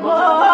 boy.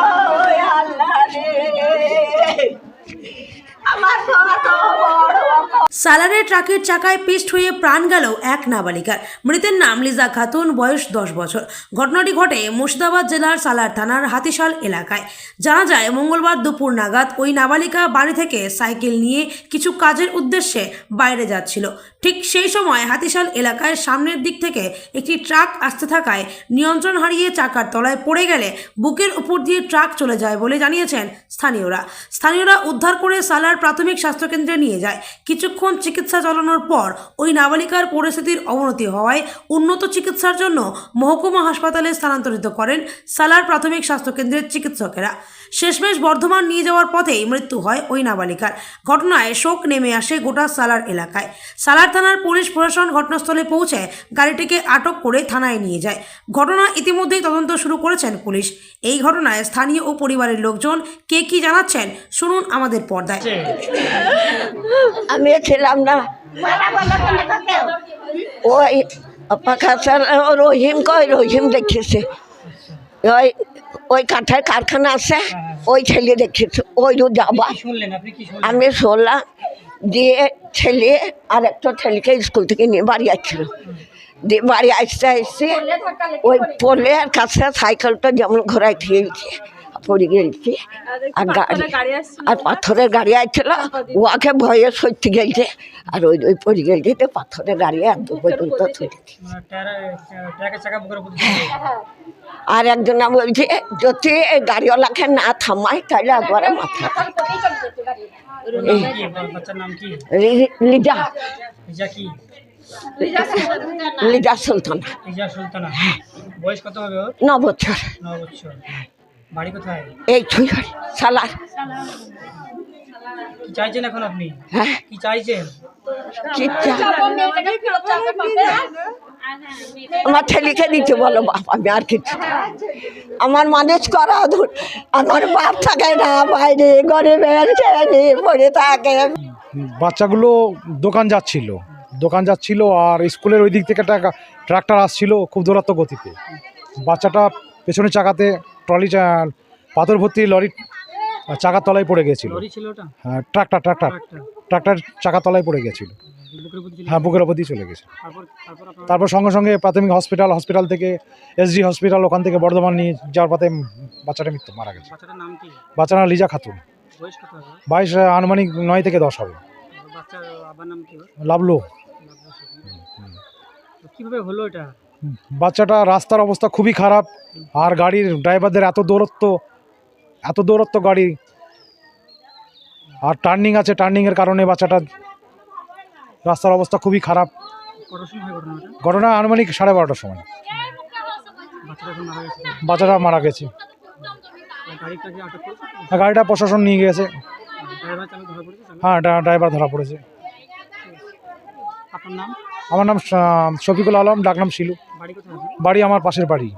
সালারে ট্রাকের চাকায় পিষ্ট হয়ে প্রাণ গেল এক নাবালিকার। মৃতের নাম লিজা খাতুন, বয়স দশ বছর। ঘটনাটি ঘটে মুর্শিদাবাদ জেলার সালার থানার হাতিশাল এলাকায়। জানা যায়, মঙ্গলবার দুপুর নাগাদ ওই নাবালিকা বাড়ি থেকে সাইকেল নিয়ে কিছু কাজের উদ্দেশ্যে বাইরে যাচ্ছিল। ঠিক সেই সময় হাতিশাল এলাকায় সামনের দিক থেকে একটি ট্রাক আসতে থাকায় নিয়ন্ত্রণ হারিয়ে চাকার তলায় পড়ে গেলে বুকের উপর দিয়ে ট্রাক চলে যায় বলে জানিয়েছেন স্থানীয়রা। স্থানীয়রা উদ্ধার করে সালার প্রাথমিক স্বাস্থ্যকেন্দ্রে নিয়ে যায়। কিছুক্ষণ চিকিৎসা চালানোর পর ওই নাবালিকার পরিস্থিতির অবনতি হওয়ায় উন্নত চিকিৎসার জন্য মহকুমা হাসপাতালে স্থানান্তরিত করেন সালার প্রাথমিক স্বাস্থ্যকেন্দ্রের চিকিৎসকেরা। শেষমেশ বর্ধমান নিয়ে যাওয়ার পথেই মৃত্যু হয় ওই নাবালিকার। ঘটনায় শোক নেমে আসে গোটা সালার এলাকায়। সালার থানার পুলিশ প্রশাসন ঘটনাস্থলে পৌঁছে গাড়িটিকে আটক করে থানায় নিয়ে যায়। ঘটনা ইতিমধ্যেই তদন্ত শুরু করেছেন পুলিশ। এই ঘটনায় স্থানীয় ও পরিবারের লোকজন কে কি জানাচ্ছেন শুনুন আমাদের পর্দায়। ছিলাম না। ওই পাখাসার রহিম কই রহিম দেখেছে। ওই ওই কাঠের কারখানা আছে ওই ছেলে দেখেছে ওই রু যাবা। শুনলেন? আপনি কি শুনলেন? আমি শুনলাম দিয়ে ছেলে আর একটা ছেলেকে স্কুল থেকে নিয়ে বাড়ি আসছিল। দিয়ে বাড়ি আসতে আসতে ওই পোলের কাছে সাইকেলটা যেমন ঘোরাই খেয়েছে পড়ে গেছে আর গাড়ি আর পাথরের গাড়ি আসছিল ওকে ভয়ে সত্যি গেছে আর ওই ওই পড়ে গেছে তো পাথরের গাড়ি একদম পর্যন্ত মানে দিয়ে আর একজন বলছে যদি এই গাড়িওয়ালাকে না থামায় তাহলে একবারে মাথা লিজা। লিজা সুলতানা। ইজা সুলতানা। বয়স কত হবে ন বছর। ন বছর। বাড়ি কোথায়? এই সালার। কি চাইছেন এখন আপনি? হ্যাঁ। কি চাইছেন? আমার ছেলেকে দিতে বলো বাপ আমি আর কিছু আমার মানুষ করা ধুর আমার বাপ থাকে না বাইরে গরিবের ছেলে পড়ে থাকে। বাচ্চাগুলো দোকান যাচ্ছিল দোকান যাচ্ছিল আর স্কুলের ওই দিক থেকে একটা ট্রাক্টর আসছিল খুব দূরত্ব গতিতে। বাচ্চাটা পেছনের চাকাতে ট্রলি পাথর ভর্তি লরি চাকার তলায় পড়ে গেছিল। হ্যাঁ ট্রাক্টর ট্রাক্টর ট্রাকটা ট্রাক্টর চাকার তলায় পড়ে গেছিল। হ্যাঁ বুকের ওপর দিয়ে চলে গেছে। তারপর সঙ্গে সঙ্গে প্রাথমিক হসপিটাল হসপিটাল থেকে এসডি হসপিটাল ওখান থেকে বর্ধমান নিয়ে যাওয়ার পথে বাচ্চাটা মৃত্যু মারা গেছে। নাম বাচ্চারা লিজা খাতুন। বাইশ আনুমানিক নয় থেকে দশ হবে? লাভলু কীভাবে হলো এটা? বাচ্চাটা রাস্তার অবস্থা খুবই খারাপ আর গাড়ির ড্রাইভারদের এত দূরত্ব এত দূরত্ব গাড়ি। আর টার্নিং আছে টার্নিংয়ের কারণে বাচ্চাটা রাস্তার অবস্থা খুবই খারাপ। ঘটনা আনুমানিক সাড়ে বারোটার সময়। বাচ্চাটা মারা গেছে। গাড়িটা প্রশাসন নিয়ে গেছে? হ্যাঁ ড্রাইভার ধরা পড়েছে। আপনার নাম? আমার নাম শফিকুল আলম ডাকনাম শিলু। বাড়ি আমার পাশের বাড়ি।